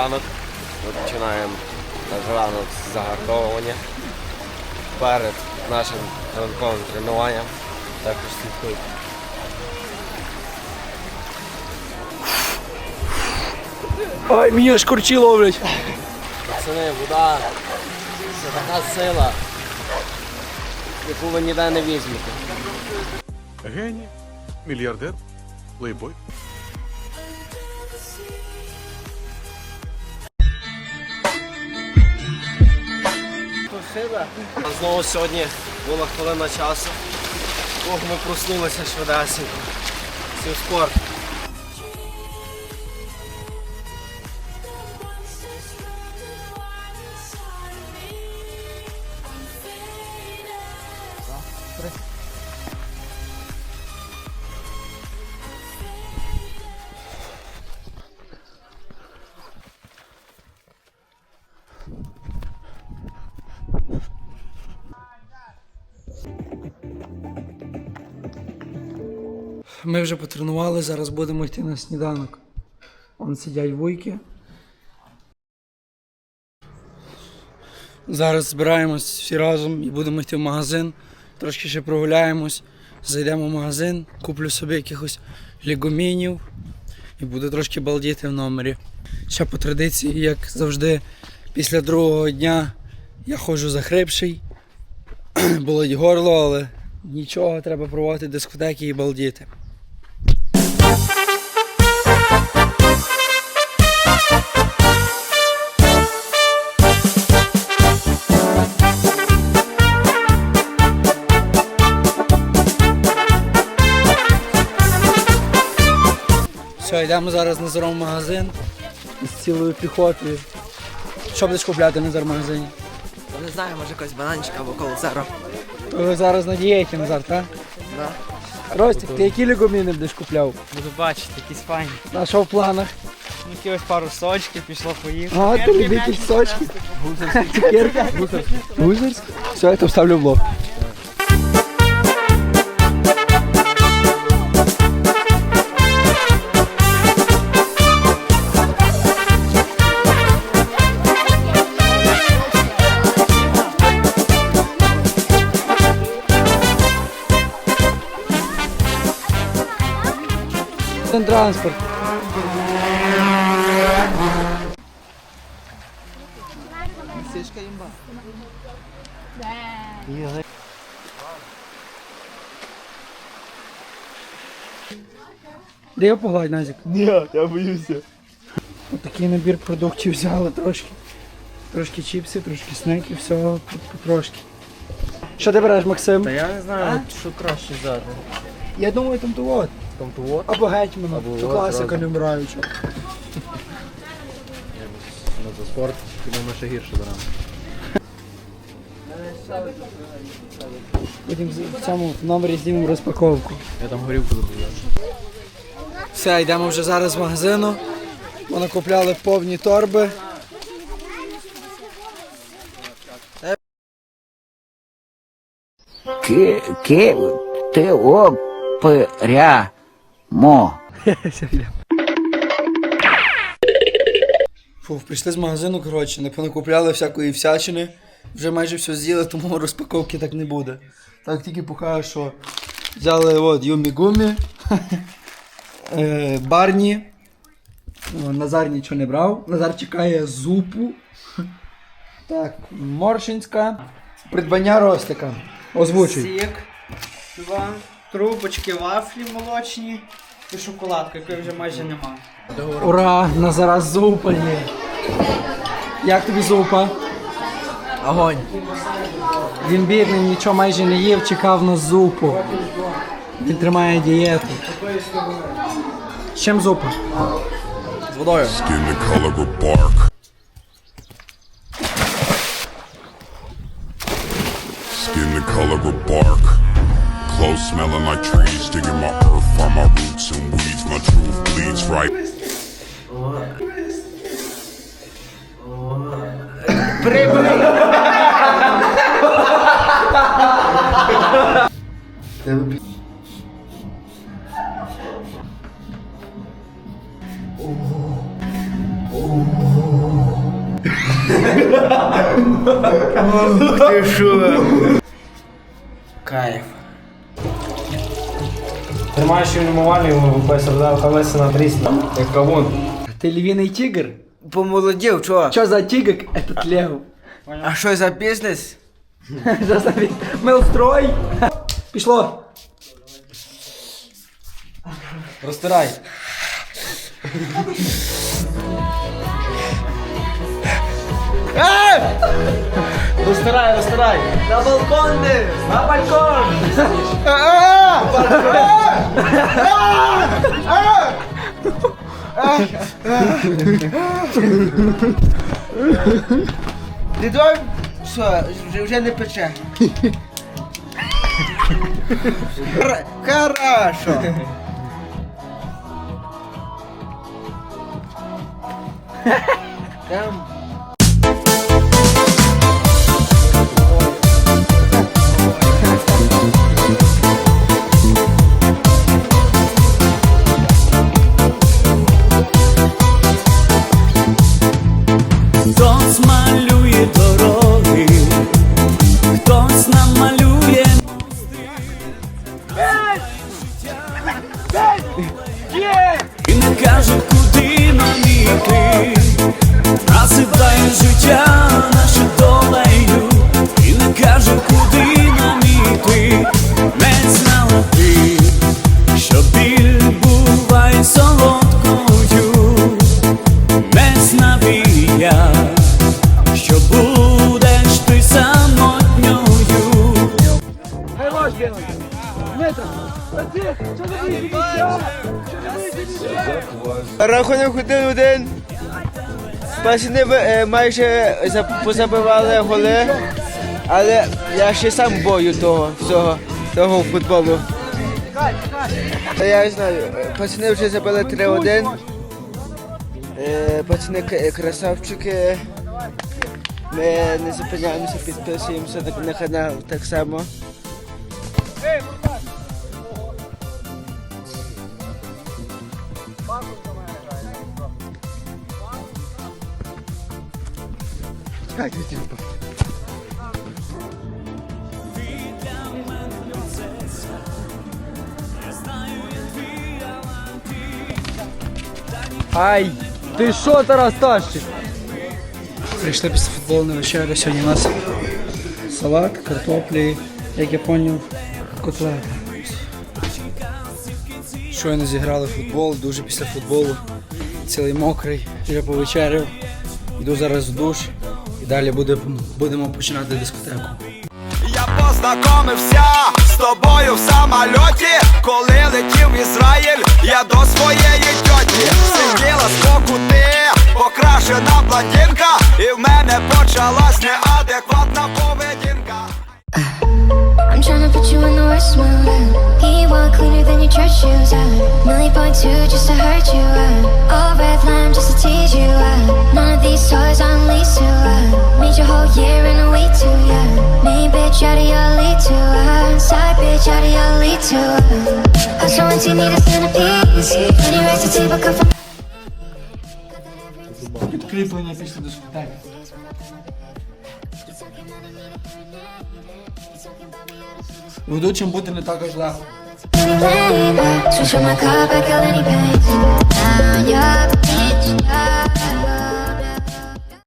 ранок. Ми починаємо наш ранок з загартовування перед нашим ранковим тренуванням. Також слідкуйте. Ой, мені аж курчі ловлять. Пацани, вода це така сила, яку ви ніде не візьмете. Геній, мільярдер, плейбой. А Знову сьогодні була хвилина часу. Ох, ми проснулися швидесенько. Всім спорт. Ми вже потренували, зараз будемо йти на сніданок. Вон сидять вуйки. Зараз збираємось всі разом і будемо йти в магазин. Трошки ще прогуляємось, зайдемо в магазин, куплю собі якихось лігомінів і буду трошки балдіти в номері. Ще по традиції, як завжди, після другого дня я ходжу захрипший, болить горло, але нічого, треба проводити дискотеки і балдіти. Йдемо зараз Назаром в магазин з цілою піхотою. Що будеш купляти в магазині? Не знаю, може якось бананчика або колесаро. То ви зараз на дієті, Назар, так? Да. Ростик, ти які лігоміни будеш купляв? Буду бачити, якісь файні. А що в планах? Ну, Якихось пару сочків, пішло поїхало. А, ти любитель сочки? Цукерки? Гузерськ? Все, я то вставлю в блог. Транспорт. Де я погладь, Назік? Ні, я боюся. Отакий набір продуктів взяли трошки. Трошки чіпсів, трошки снеків, всього потрошки. Що ти береш, Максим? я не знаю, що краще взяти. Я думаю, там то от. Там то от. Або гетьмана. Або То от, класика разом. не вмираюча. Ну, за спорт, хіба ми ще гірше беремо. Потім в цьому номері знімемо розпаковку. Я там горівку забув. Все, йдемо вже зараз в магазину. Вони купляли повні торби. Ки, ки, ти опрямо. Фу, прийшли з магазину, коротше, не понакупляли всякої всячини. Вже майже все з'їли, тому розпаковки так не буде. Так тільки покажу, що взяли от Юмі Гумі, е, Барні. Назар нічого не брав. Назар чекає зупу. Так, Моршинська. Придбання Ростика. Озвучуй. Сік, два, трубочки, вафлі молочні і шоколадка, якої вже майже нема. Ура! Назара зупа є. Як тобі зупа? Огонь. Він бідний, нічого майже не їв, чекав на зупу. Він тримає дієту. З чим зупа? З водою. Skin the color of bark. clothes smelling like trees, digging my earth on my roots and weeds. My truth bleeds right. Кайф. Тримаєш її нормально, ВПС колеса на трісна. Як кавун. Ти львіний тігр? Помолодів, чого? Що за тігр? Этот лев. А що за бізнес? Що за він? Мелстрой? Пішло. Розтирай. Розтирай, розтирай. На балкон де! На балкон! Дай? Що, вже, вже не пече. Хра- Хорошо. Там. Життя наше долею, і не каже, куди нам іти, не знала ти, що біль буває солодкою. Не знав і я, що будеш ти самотньою. Рахунок. Пацани е, майже позабивали голи, але я ще сам бою того всього, того футболу. Я знаю, е, пацани вже забили 3-1. Е, Пацани красавчики. Ми не зупиняємося, підписуємося на канал так само. Ай! Ти що, Тарас Тащик? Прийшли після футбольної вечері. Сьогодні у нас салат, картоплі, як я поняв, котлети. Щойно зіграли в футбол, дуже після футболу. Цілий мокрий, вже повечеряв. Йду зараз в душ далі буде, будемо починати дискотеку. Я познайомився з тобою в самольоті, коли летів в Ізраїль, я до своєї тьоті сиділа збоку ти, покрашена блондинка, і в мене почалась неадекватна поведінка. I'm tryna put you in the worst mood. He want cleaner than your church shoes. Millie point two just to hurt you. Uh. Of your lead to. Uh. Hustle once you need a centerpiece. Pretty racks to table come from. Підкріплення після дискотеки. Ведучим бути не також легко. Switch on my car back out any pain. Now you're